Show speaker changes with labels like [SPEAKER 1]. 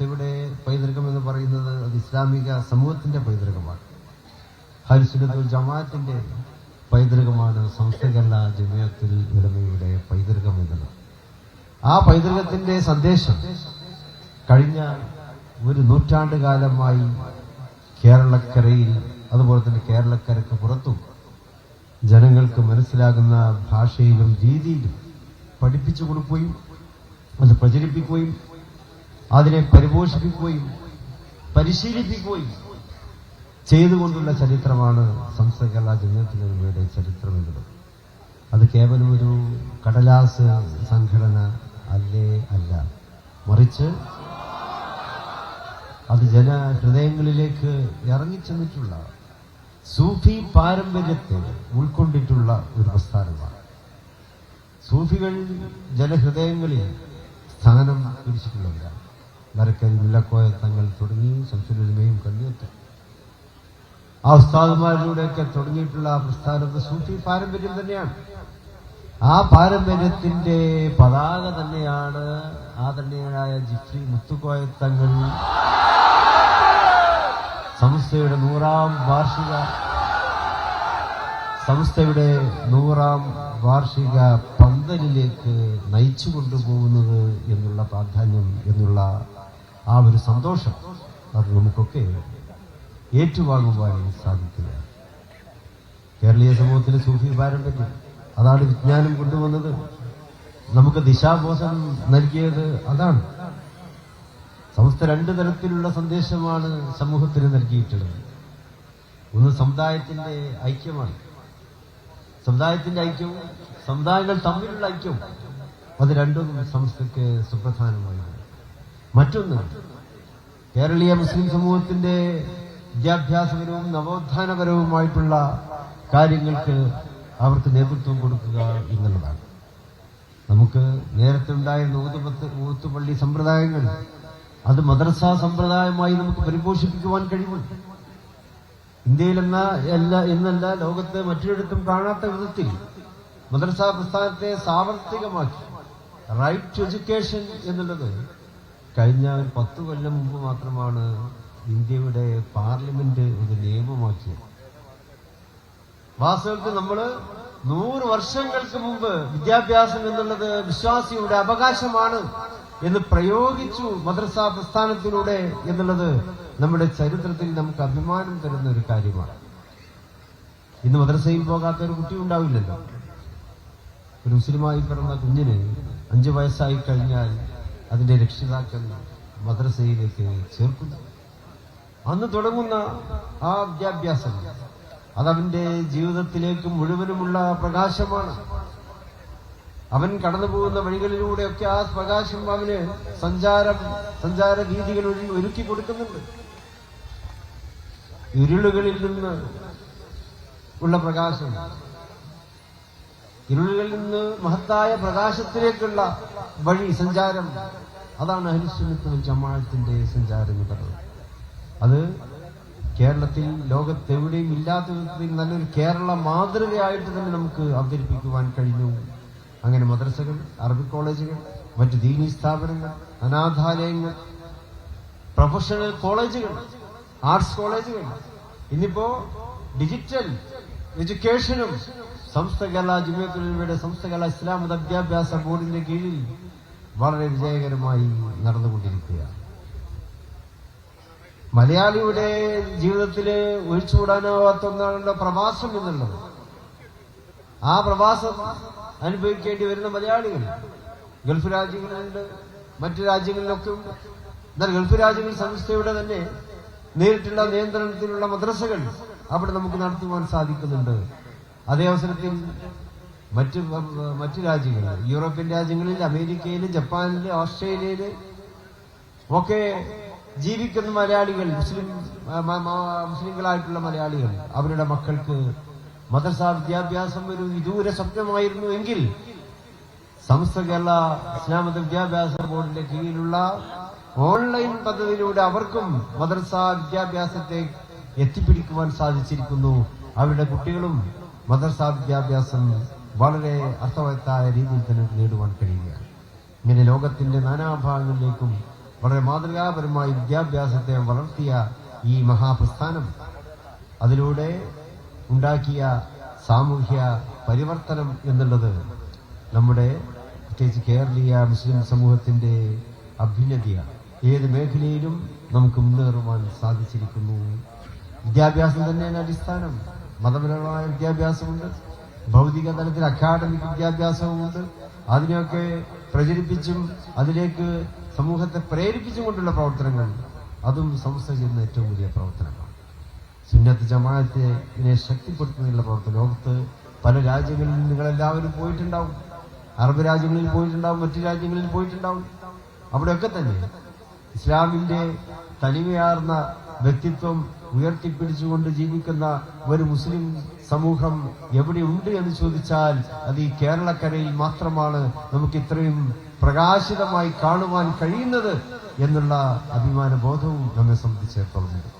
[SPEAKER 1] സംസ്ഥയുടെ പൈതൃകം എന്ന് പറയുന്നത് അത് ഇസ്ലാമിക സമൂഹത്തിന്റെ പൈതൃകമാണ്. ഹരിസുലത്തുൽ ജമാഅത്തിന്റെ പൈതൃകമാണ് സംസ്ഥകല്ല ജമിയത്തിൽ ഉടമയുടെ പൈതൃകം എന്നുള്ളത് ആ പൈതൃകത്തിന്റെ സന്ദേശം കഴിഞ്ഞ ഒരു നൂറ്റാണ്ട് കാലമായി കേരളക്കരയിൽ അതുപോലെ തന്നെ കേരളക്കരക്ക് പുറത്തും ജനങ്ങൾക്ക് മനസ്സിലാകുന്ന ഭാഷയിലും രീതിയിലും പഠിപ്പിച്ചു കൊടുക്കുകയും അത് പ്രചരിപ്പിക്കുകയും അതിനെ പരിപോഷിപ്പിക്കുകയും പരിശീലിപ്പിക്കുകയും ചെയ്തുകൊണ്ടുള്ള ചരിത്രമാണ് സംസ്ഥാന കേരള ജനത്തിനുമയുടെ ചരിത്രം എന്നത് അത് കേവലം ഒരു കടലാസ് സംഘടന അല്ലേ അല്ല. മറിച്ച് അത് ജനഹൃദയങ്ങളിലേക്ക് ഇറങ്ങിച്ചെന്നിട്ടുള്ള സൂഫി പാരമ്പര്യത്തെ ഉൾക്കൊണ്ടിട്ടുള്ള ഒരു പ്രസ്ഥാനമാണ്. സൂഫികൾ ജനഹൃദയങ്ങളിൽ സ്ഥാനം പിടിച്ചിട്ടുള്ളവരാണ്. നരക്കൽ മുല്ലക്കോയ തങ്ങൾ തുടങ്ങി സംസുലമയും കണ്ണിയത്തും ആ ഉസ്താദുമാരിലൂടെയൊക്കെ തുടങ്ങിയിട്ടുള്ള ആ പ്രസ്ഥാനത്തെ സൂഫി പാരമ്പര്യം തന്നെയാണ്. ആ പാരമ്പര്യത്തിന്റെ പതാക തന്നെയാണ് ആദരണീയനായ ജിഫ്രി മുത്തുക്കോയത്തങ്ങൾ സംസ്ഥയുടെ നൂറാം വാർഷിക സംസ്ഥയുടെ നൂറാം വാർഷിക പന്തലിലേക്ക് നയിച്ചു കൊണ്ടുപോകുന്നത് എന്നുള്ള പ്രാധാന്യം എന്നുള്ള ആ ഒരു സന്തോഷം അത് നമുക്കൊക്കെ ഏറ്റുവാങ്ങുവാൻ സാധിക്കുക കേരളീയ സമൂഹത്തിന് സൂഫി പാരമ്പര്യം അതാണ് വിജ്ഞാനം കൊണ്ടുവന്നത്. നമുക്ക് ദിശാബോധം നൽകിയത് അതാണ്. സമസ്ത രണ്ട് തരത്തിലുള്ള സന്ദേശമാണ് സമൂഹത്തിന് നൽകിയിട്ടുള്ളത്. ഒന്ന് സമുദായത്തിന്റെ ഐക്യമാണ്. സമുദായത്തിന്റെ ഐക്യവും സമുദായങ്ങൾ തമ്മിലുള്ള ഐക്യവും അത് രണ്ടും സംസ്ഥയ്ക്ക് സുപ്രധാനമാണ് മറ്റൊന്ന് കേരളീയ മുസ്ലിം സമൂഹത്തിന്റെ വിദ്യാഭ്യാസപരവും നവോത്ഥാനപരവുമായിട്ടുള്ള കാര്യങ്ങൾക്ക് അവർക്ക് നേതൃത്വം കൊടുക്കുക എന്നുള്ളതാണ്. നമുക്ക് നേരത്തെ ഉണ്ടായിരുന്ന നൂതുപത്ത് ഊത്തുപള്ളി സമ്പ്രദായങ്ങൾ അത് മദ്രസ സമ്പ്രദായമായി നമുക്ക് പരിപോഷിപ്പിക്കുവാൻ കഴിവുണ്ട്. ഇന്ത്യയിലെന്ന എല്ലാ എന്നല്ല ലോകത്ത് മറ്റൊരിടത്തും കാണാത്ത വിധത്തിൽ മദ്രസ പ്രസ്ഥാനത്തെ സാവർത്തികമാക്കി റൈറ്റ് ടു എഡ്യൂക്കേഷൻ എന്നുള്ളത് കഴിഞ്ഞ ഒരു പത്ത് കൊല്ലം മുമ്പ് മാത്രമാണ് ഇന്ത്യയുടെ പാർലമെന്റ് ഒരു നിയമമാക്കിയത്. വാസ്തവത്തിൽ നമ്മൾ നൂറ് വർഷങ്ങൾക്ക് മുമ്പ് വിദ്യാഭ്യാസം എന്നുള്ളത് വിശ്വാസിയുടെ അവകാശമാണ് എന്ന് പ്രയോഗിച്ചു മദ്രസ പ്രസ്ഥാനത്തിലൂടെ എന്നുള്ളത് നമ്മുടെ ചരിത്രത്തിൽ നമുക്ക് അഭിമാനം തരുന്ന ഒരു കാര്യമാണ്. ഇന്ന് മദ്രസയിൽ പോകാത്ത ഒരു കുട്ടി ഉണ്ടാവില്ലല്ലോ. ഒരു മുസ്ലിമായി പിറന്ന കുഞ്ഞിന് അഞ്ചു വയസ്സായി കഴിഞ്ഞാൽ അതിന്റെ രക്ഷിതാക്കൾ മദ്രസയിലേക്ക് ചേർക്കുന്നു. അന്ന് തുടങ്ങുന്ന ആ വിദ്യാഭ്യാസം അതവന്റെ ജീവിതത്തിലേക്ക് മുഴുവനുമുള്ള പ്രകാശമാണ്. അവൻ കടന്നു പോകുന്ന വഴികളിലൂടെയൊക്കെ ആ പ്രകാശം അവന് സഞ്ചാരം സഞ്ചാര രീതികൾ ഒരുക്കി കൊടുക്കുന്നുണ്ട്. ഇരുളുകളിൽ നിന്ന് ഉള്ള പ്രകാശം ഇരുളുകളിൽ നിന്ന് മഹത്തായ പ്രകാശത്തിലേക്കുള്ള വഴി സഞ്ചാരം. അതാണ് അഹിസുന്നത്തും ജമാഅത്തിന്റെ സഞ്ചാരം എന്ന് പറയുന്നത്. അത് കേരളത്തിൽ ലോകത്തെവിടെയും ഇല്ലാത്ത വിധത്തിൽ നല്ലൊരു കേരള മാതൃകയായിട്ട് തന്നെ നമുക്ക് അവതരിപ്പിക്കുവാൻ കഴിഞ്ഞു. അങ്ങനെ മദ്രസകൾ അറബി കോളേജുകൾ മറ്റ് ദീനി സ്ഥാപനങ്ങൾ അനാഥാലയങ്ങൾ പ്രൊഫഷണൽ കോളേജുകൾ ആർട്സ് കോളേജുകൾ ഇന്നിപ്പോ ഡിജിറ്റൽ എഡ്യൂക്കേഷനും സംസ്ഥകല ജുമിയത്തുലയുടെ സംസ്ഥകല ഇസ്ലാം അധ്യാഭ്യാസ വിദ്യാഭ്യാസ ബോർഡിന്റെ കീഴിൽ വളരെ വിജയകരമായി നടന്നുകൊണ്ടിരിക്കുകയാണ്. മലയാളിയുടെ ജീവിതത്തിൽ ഒഴിച്ചുകൂടാനാവാത്ത ഒന്നാണല്ലോ പ്രവാസം എന്നുള്ളത്. ആ പ്രവാസം അനുഭവിക്കേണ്ടി വരുന്ന മലയാളികൾ. ഗൾഫ് രാജ്യങ്ങളുണ്ട് മറ്റു രാജ്യങ്ങളിലൊക്കെ ഉണ്ട്. എന്നാൽ ഗൾഫ് രാജ്യങ്ങൾ സംസ്ഥയുടെ തന്നെ നേരിട്ടുള്ള നിയന്ത്രണത്തിലുള്ള മദ്രസകൾ അവിടെ നമുക്ക് നടത്തുവാൻ സാധിക്കുന്നുണ്ട്. അതേ അവസരത്തിൽ മറ്റ് മറ്റു രാജ്യങ്ങളിൽ യൂറോപ്യൻ രാജ്യങ്ങളിൽ അമേരിക്കയിൽ ജപ്പാനിൽ ഓസ്ട്രേലിയയിൽ ഒക്കെ ജീവിക്കുന്ന മലയാളികൾ മുസ്ലിം മുസ്ലിങ്ങളായിട്ടുള്ള മലയാളികൾ അവരുടെ മക്കൾക്ക് മദ്രസ വിദ്യാഭ്യാസം ഒരു വിദൂര സ്വപ്നമായിരുന്നു എങ്കിൽ സമസ്ത കേരള ഇസ്ലാമത വിദ്യാഭ്യാസ ബോർഡിന്റെ കീഴിലുള്ള ഓൺലൈൻ പദ്ധതിയിലൂടെ അവർക്കും മദ്രസ വിദ്യാഭ്യാസത്തെ എത്തിപ്പിടിക്കുവാൻ സാധിച്ചിരിക്കുന്നു. അവരുടെ കുട്ടികളും മദ്രസ വിദ്യാഭ്യാസം വളരെ അർത്ഥവത്തായ രീതിയിൽ തന്നെ നേടുവാൻ കഴിയുകയാണ്. ഇങ്ങനെ ലോകത്തിന്റെ നാനാഭാഗങ്ങളിലേക്കും വളരെ മാതൃകാപരമായ വിദ്യാഭ്യാസത്തെ വളർത്തിയ ഈ മഹാപ്രസ്ഥാനം അതിലൂടെ ഉണ്ടാക്കിയ സാമൂഹ്യ പരിവർത്തനം എന്നുള്ളത് നമ്മുടെ പ്രത്യേകിച്ച് കേരളീയ മുസ്ലിം സമൂഹത്തിന്റെ അഭ്യുന്നതിയാണ് ഏത് മേഖലയിലും നമുക്ക് മുന്നേറുവാൻ സാധിച്ചിരിക്കുന്നു. വിദ്യാഭ്യാസം തന്നെയാണ് അടിസ്ഥാനം. മതപരമായ വിദ്യാഭ്യാസമുണ്ട്. ഭൗതിക തലത്തിൽ അക്കാഡമിക് വിദ്യാഭ്യാസവുമുണ്ട് അതിനെയൊക്കെ പ്രചരിപ്പിച്ചും അതിലേക്ക് സമൂഹത്തെ പ്രേരിപ്പിച്ചും കൊണ്ടുള്ള പ്രവർത്തനങ്ങൾ അതും സംസ്ഥ ചെയ്യുന്ന ഏറ്റവും വലിയ പ്രവർത്തനമാണ് സുന്നത്ത് ജമാഅത്തിനെ ശക്തിപ്പെടുത്തുന്നതിനുള്ള പ്രവർത്തനം. ലോകത്ത് പല രാജ്യങ്ങളിൽ നിങ്ങളെല്ലാവരും പോയിട്ടുണ്ടാവും. അറബ് രാജ്യങ്ങളിൽ പോയിട്ടുണ്ടാവും മറ്റു രാജ്യങ്ങളിൽ പോയിട്ടുണ്ടാവും. അവിടെയൊക്കെ തന്നെ ഇസ്ലാമിന്റെ തനിമയാർന്ന വ്യക്തിത്വം ഉയർത്തിപ്പിടിച്ചുകൊണ്ട് ജീവിക്കുന്ന ഒരു മുസ്ലിം സമൂഹം എവിടെ ഉണ്ട് എന്ന് ചോദിച്ചാൽ അത് ഈ കേരളക്കരയിൽ മാത്രമാണ് നമുക്ക് ഇത്രയും പ്രകാശിതമായി കാണുവാൻ കഴിയുന്നത് എന്നുള്ള അഭിമാന ബോധവും നമ്മെ സംബന്ധിച്ചിടത്തോളം